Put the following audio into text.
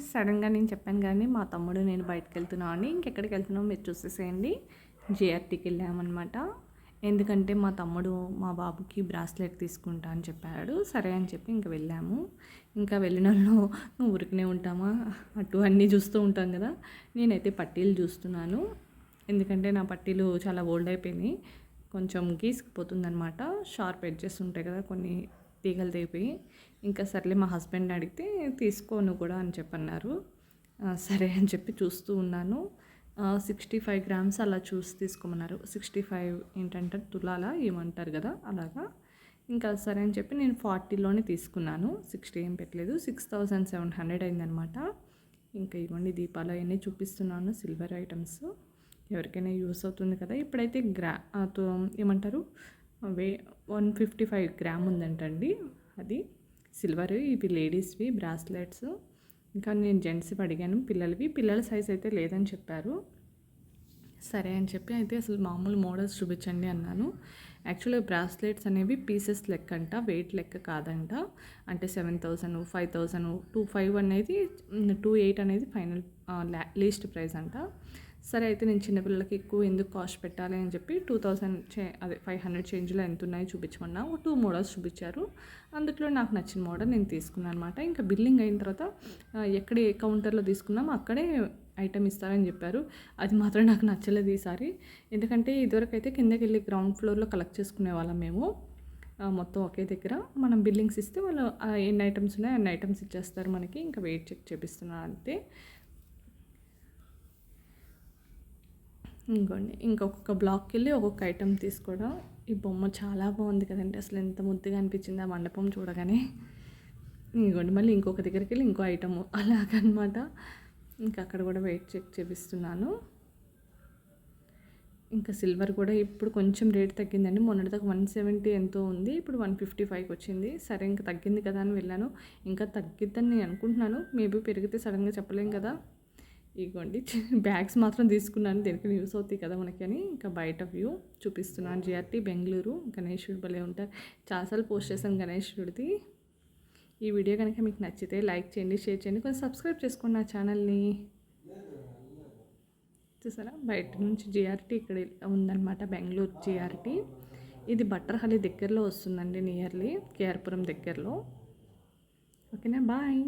సడన్గా నేను చెప్పాను కానీ మా తమ్ముడు నేను బయటకు వెళ్తున్నాను అని ఇంకెక్కడికి వెళ్తున్నాం మీరు చూసేసేయండి. జేఆర్టీకి వెళ్ళామన్నమాట. ఎందుకంటే మా తమ్ముడు మా బాబుకి బ్రాస్లెట్ తీసుకుంటా అని చెప్పాడు. సరే అని చెప్పి ఇంకా వెళ్ళాము. ఇంకా వెళ్ళిన వాళ్ళు ఊరికనే ఉంటామా? అటు అన్నీ చూస్తూ ఉంటాం కదా. నేనైతే పట్టీలు చూస్తున్నాను. ఎందుకంటే నా పట్టీలు చాలా ఓల్డ్ అయిపోయినాయి. కొంచెం గీసుకుపోతుందనమాట షార్ప్ ఎడ్జెస్ ఉంటాయి కదా కొన్ని తీగలు తెగిపోయి ఇంకా సర్లే మా హస్బెండ్ అడిగితే తీసుకోను కూడా అని చెప్పన్నారు. సరే అని చెప్పి చూస్తూ ఉన్నాను. సిక్స్టీ ఫైవ్ గ్రామ్స్ అలా చూసి తీసుకోమన్నారు. సిక్స్టీ ఫైవ్ ఏంటంటే తులాల ఏమంటారు కదా అలాగా. ఇంకా సరే అని చెప్పి నేను ఫార్టీలోనే తీసుకున్నాను. సిక్స్టీ ఏం పెట్టలేదు. సిక్స్ థౌజండ్ సెవెన్ హండ్రెడ్ అయిందనమాట. ఇంకా ఇవ్వండి దీపాలు అవన్నీ చూపిస్తున్నాను. సిల్వర్ ఐటమ్స్ ఎవరికైనా యూస్ అవుతుంది కదా. ఇప్పుడైతే గ్రా ఏమంటారు? వే వన్ ఫిఫ్టీ ఫైవ్ గ్రామ్ ఉందంటండి. అది సిల్వర్ ఇవి లేడీస్వి బ్రాస్లెట్స్. ఇంకా నేను జెంట్స్వి అడిగాను పిల్లలవి. పిల్లల సైజ్ అయితే లేదని చెప్పారు. సరే అని చెప్పి అయితే అసలు మామూలు మోడల్స్ చూపించండి అన్నాను. యాక్చువల్గా బ్రాస్లెట్స్ అనేవి పీసెస్ లెక్క అంట వెయిట్ లెక్క కాదంట. అంటే seven thousand five thousand two five అనేది టూ ఎయిట్ అనేది ఫైనల్ లీస్ట్ ప్రైస్ అంట. సరే అయితే నేను చిన్నపిల్లలకి ఎక్కువ ఎందుకు కాస్ట్ పెట్టాలి అని చెప్పి టూ థౌసండ్ చే అదే ఫైవ్ హండ్రెడ్ చేంజ్లో ఎంత ఉన్నాయో చూపించమన్నా ఒక టూ మోడల్స్ చూపించారు. అందులో నాకు నచ్చిన మోడల్ నేను తీసుకున్నాను అనమాట ఇంకా బిల్లింగ్ అయిన తర్వాత ఎక్కడ ఏ కౌంటర్లో తీసుకున్నామో అక్కడే ఐటమ్ ఇస్తారని చెప్పారు. అది మాత్రం నాకు నచ్చలేదు ఈసారి. ఎందుకంటే ఇదివరకు అయితే కిందకి వెళ్ళి గ్రౌండ్ ఫ్లోర్లో కలెక్ట్ చేసుకునే వాళ్ళం మేము. మొత్తం ఒకే దగ్గర. మనం బిల్లింగ్స్ ఇస్తే వాళ్ళు ఎన్ని ఐటమ్స్ ఉన్నాయో అన్ని ఐటమ్స్ ఇచ్చేస్తారు మనకి. ఇంకా వెయిట్ చెక్ చేపిస్తున్నారు అంతే. ఇంకోండి ఇంకొక బ్లాక్కి వెళ్ళి ఒక్కొక్క ఐటెం తీసుకోవడం. ఈ బొమ్మ చాలా బాగుంది కదండి. అసలు ఎంత ముద్దుగా అనిపించింది ఆ మండపం చూడగానే. ఇంకోండి మళ్ళీ ఇంకొక దగ్గరికి వెళ్ళి ఇంకో ఐటమ్ అలాగనమాట. ఇంకా అక్కడ కూడా వెయిట్ చెక్ చేపిస్తున్నాను. ఇంకా సిల్వర్ కూడా ఇప్పుడు కొంచెం రేట్ తగ్గిందండి. మొన్నటిదాకా వన్ సెవెంటీ ఎంతో ఉంది. ఇప్పుడు వన్ ఫిఫ్టీ ఫైవ్కి వచ్చింది. సరే ఇంకా తగ్గింది కదా అని వెళ్ళాను. ఇంకా తగ్గిద్దని నేను అనుకుంటున్నాను. మేబీ పెరిగితే సడన్గా చెప్పలేం కదా. ఇగోండి. బ్యాగ్స్ మాత్రం తీసుకున్నాను. దేనికి యూస్ అవుతాయి కదా మనకి అని. ఇంకా బయట వ్యూ చూపిస్తున్నాను. జిఆర్టీ బెంగళూరు గణేశుడు భలే ఉంటారు. చాలాసార్లు పోస్ట్ చేశాను గణేశుడిది ఈ వీడియో కనుక మీకు నచ్చితే లైక్ చేయండి షేర్ చేయండి. కొంచెం సబ్స్క్రైబ్ చేసుకోండి నా ఛానల్ని. చూసారా? బయట నుంచి జిఆర్టీ ఇక్కడ ఉందన్నమాట. బెంగళూరు జిఆర్టీ. ఇది బట్టర్హల్లి దగ్గరలో వస్తుందండి నియర్లీ. కేఆర్పురం దగ్గరలో. ఓకేనా? బాయ్.